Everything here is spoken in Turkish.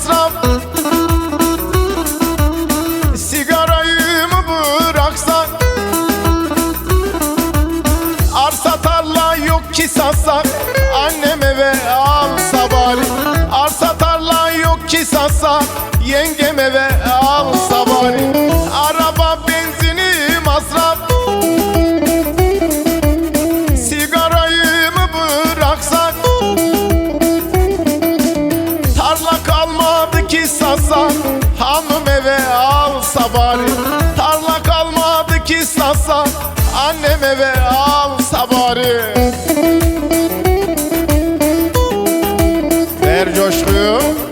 masraf Sigarayı mı bıraksak Arsa tarla yok ki satsak Annem eve alsa bari Arsa tarla yok ki satsak Yengem eve alsa bari ki satsak Hanım eve alsa bari. Tarla kalmadı ki satsak Annem eve alsa bari. Ver coşkuyu